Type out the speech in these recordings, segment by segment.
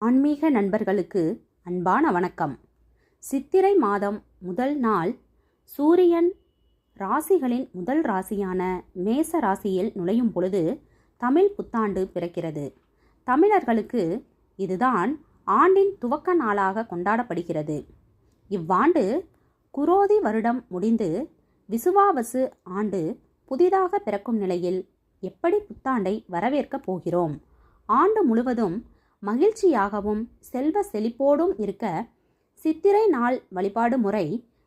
ஆன்மீக நண்பர்களுக்கு அன்பான வணக்கம். சித்திரை மாதம் முதல் நாள் சூரியன் ராசிகளின் முதல் ராசியான மேச ராசியில் நுழையும் பொழுது தமிழ் புத்தாண்டு பிறக்கிறது. தமிழர்களுக்கு இதுதான் ஆண்டின் துவக்க நாளாக கொண்டாடப்படுகிறது. இவ்வாண்டு குரோதி வருடம் முடிந்து விசுவாவசு ஆண்டு புதிதாக பிறக்கும் நிலையில் எப்படி புத்தாண்டை வரவேற்கப் போகிறோம்? ஆண்டு முழுவதும் மகிழ்ச்சியாகவும் செல்வ செழிப்போடும் இருக்க சித்திரை நாள் வழிபாடு முறை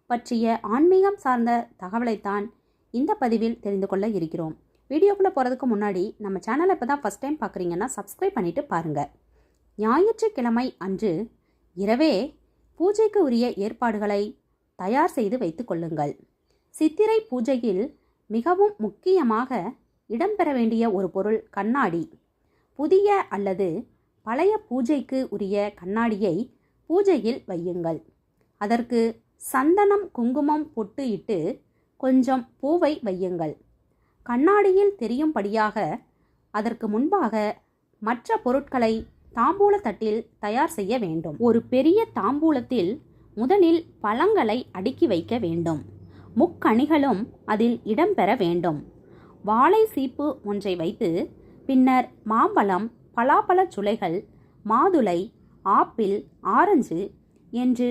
பற்றிய ஆன்மீகம் சார்ந்த தகவலைத்தான் இந்த பதிவில் தெரிந்து கொள்ள இருக்கிறோம். வீடியோக்குள்ளே போகிறதுக்கு முன்னாடி நம்ம சேனலை இப்போ தான் ஃபஸ்ட் டைம் பார்க்குறீங்கன்னா சப்ஸ்கிரைப் பண்ணிவிட்டு பாருங்கள் ஞாயிற்றுக்கிழமை அன்று இரவே பூஜைக்கு உரிய ஏற்பாடுகளை தயார் செய்து வைத்து கொள்ளுங்கள். சித்திரை பூஜையில் மிகவும் முக்கியமாக இடம்பெற வேண்டிய ஒரு பொருள் கண்ணாடி. புதிய அல்லது பழைய பூஜைக்கு உரிய கண்ணாடியை பூஜையில் வையுங்கள். அதற்கு சந்தனம் குங்குமம் பொட்டு இட்டு கொஞ்சம் பூவை வையுங்கள். கண்ணாடியில் தெரியும்படியாக அதற்கு முன்பாக மற்ற பொருட்களை தாம்பூல தட்டில் தயார் செய்ய வேண்டும். ஒரு பெரிய தாம்பூலத்தில் முதலில் பழங்களை அடுக்கி வைக்க வேண்டும். முக்கணிகளும் அதில் இடம்பெற வேண்டும். வாழை சீப்பு ஒன்றை வைத்து பின்னர் மாம்பழம் பலாப்பழச் சுளைகள் மாதுளை ஆப்பிள் ஆரஞ்சு என்று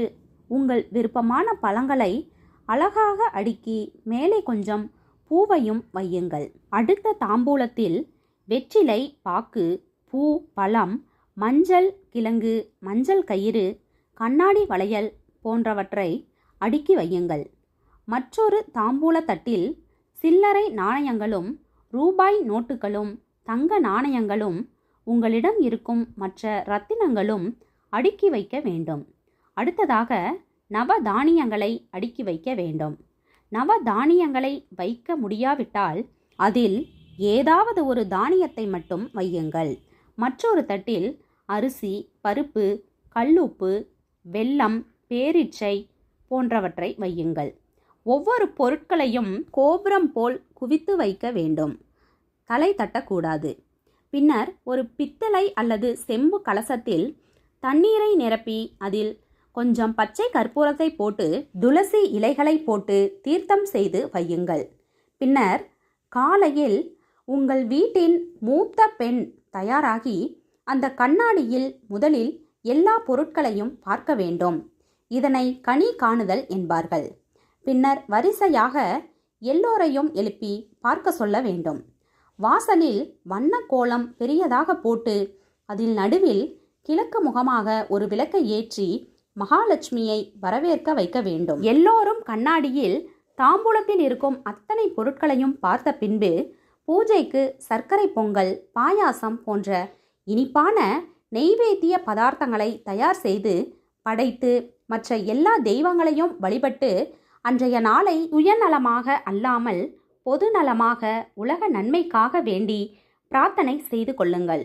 உங்கள் விருப்பமான பழங்களை அழகாக அடுக்கி மேலே கொஞ்சம் பூவையும் வையுங்கள். அடுத்த தாம்பூலத்தில் வெற்றிலை பாக்கு பூ பழம் மஞ்சள் கிழங்கு மஞ்சள் கயிறு கண்ணாடி வளையல் போன்றவற்றை அடுக்கி வையுங்கள். மற்றொரு தாம்பூல தட்டில் சில்லறை நாணயங்களும் ரூபாய் நோட்டுகளும் தங்க நாணயங்களும் உங்களிடம் இருக்கும் மற்ற ரத்தினங்களும் அடுக்கி வைக்க வேண்டும். அடுத்ததாக நவ தானியங்களை அடுக்கி வைக்க வேண்டும். நவ தானியங்களை வைக்க முடியாவிட்டால் அதில் ஏதாவது ஒரு தானியத்தை மட்டும் வையுங்கள். மற்றொரு தட்டில் அரிசி பருப்பு கல்லுப்பு வெல்லம் பேரிச்சை போன்றவற்றை வையுங்கள். ஒவ்வொரு பொருட்களையும் கோபுரம் போல் குவித்து வைக்க வேண்டும். தலை தட்டக்கூடாது. பின்னர் ஒரு பித்தளை அல்லது செம்பு கலசத்தில் தண்ணீரை நிரப்பி அதில் கொஞ்சம் பச்சை கற்பூரத்தை போட்டு துளசி இலைகளை போட்டு தீர்த்தம் செய்து வையுங்கள். பின்னர் காலையில் உங்கள் வீட்டின் மூத்த பெண் தயாராகி அந்த கண்ணாடியில் முதலில் எல்லா பொருட்களையும் பார்க்க வேண்டும். இதனை கனி காணுதல் என்பார்கள். பின்னர் வரிசையாக எல்லோரையும் எழுப்பி பார்க்க சொல்ல வேண்டும். வாசலில் வண்ண கோலம் பெரியதாக போட்டு அதில் நடுவில் கிழக்கு முகமாக ஒரு விளக்கை ஏற்றி மகாலட்சுமியை வரவேற்க வைக்க வேண்டும். எல்லோரும் கண்ணாடியில் தாம்பூலத்தில் இருக்கும் அத்தனை பொருட்களையும் பார்த்த பின்பு பூஜைக்கு சர்க்கரை பொங்கல் பாயாசம் போன்ற இனிப்பான நெய்வேத்திய பதார்த்தங்களை தயார் செய்து படைத்து மற்ற எல்லா தெய்வங்களையும் வழிபட்டு அன்றைய நாளை சுயநலமாக அல்லாமல் பொது நலமாக உலக நன்மைக்காக வேண்டி பிரார்த்தனை செய்து கொள்ளுங்கள்.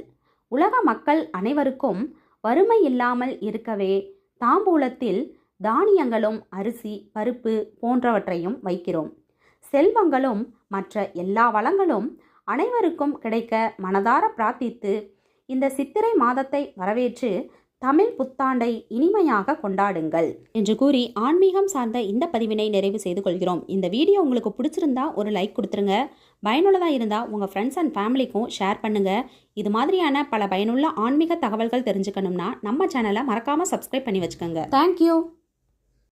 உலக மக்கள் அனைவருக்கும் வறுமை இல்லாமல் இருக்கவே தாம்பூலத்தில் தானியங்களும் அரிசி பருப்பு போன்றவற்றையும் வைக்கிறோம். செல்வங்களும் மற்ற எல்லா வளங்களும் அனைவருக்கும் கிடைக்க மனதார பிரார்த்தித்து இந்த சித்திரை மாதத்தை வரவேற்று தமிழ் புத்தாண்டை இனிமையாக கொண்டாடுங்கள் என்று கூறி ஆன்மீகம் சார்ந்த இந்த பதிவினை நிறைவு செய்து கொள்கிறோம். இந்த வீடியோ உங்களுக்கு பிடிச்சிருந்தா ஒரு லைக் கொடுத்துருங்க. பயனுள்ளதாக இருந்தால் உங்கள் ஃப்ரெண்ட்ஸ் அண்ட் ஃபேமிலிக்கும் ஷேர் பண்ணுங்கள் இது மாதிரியான பல பயனுள்ள ஆன்மீக தகவல்கள் தெரிஞ்சுக்கணும்னா நம்ம சேனலை மறக்காமல் சப்ஸ்கிரைப் பண்ணி வச்சுக்கோங்க. தேங்க்யூ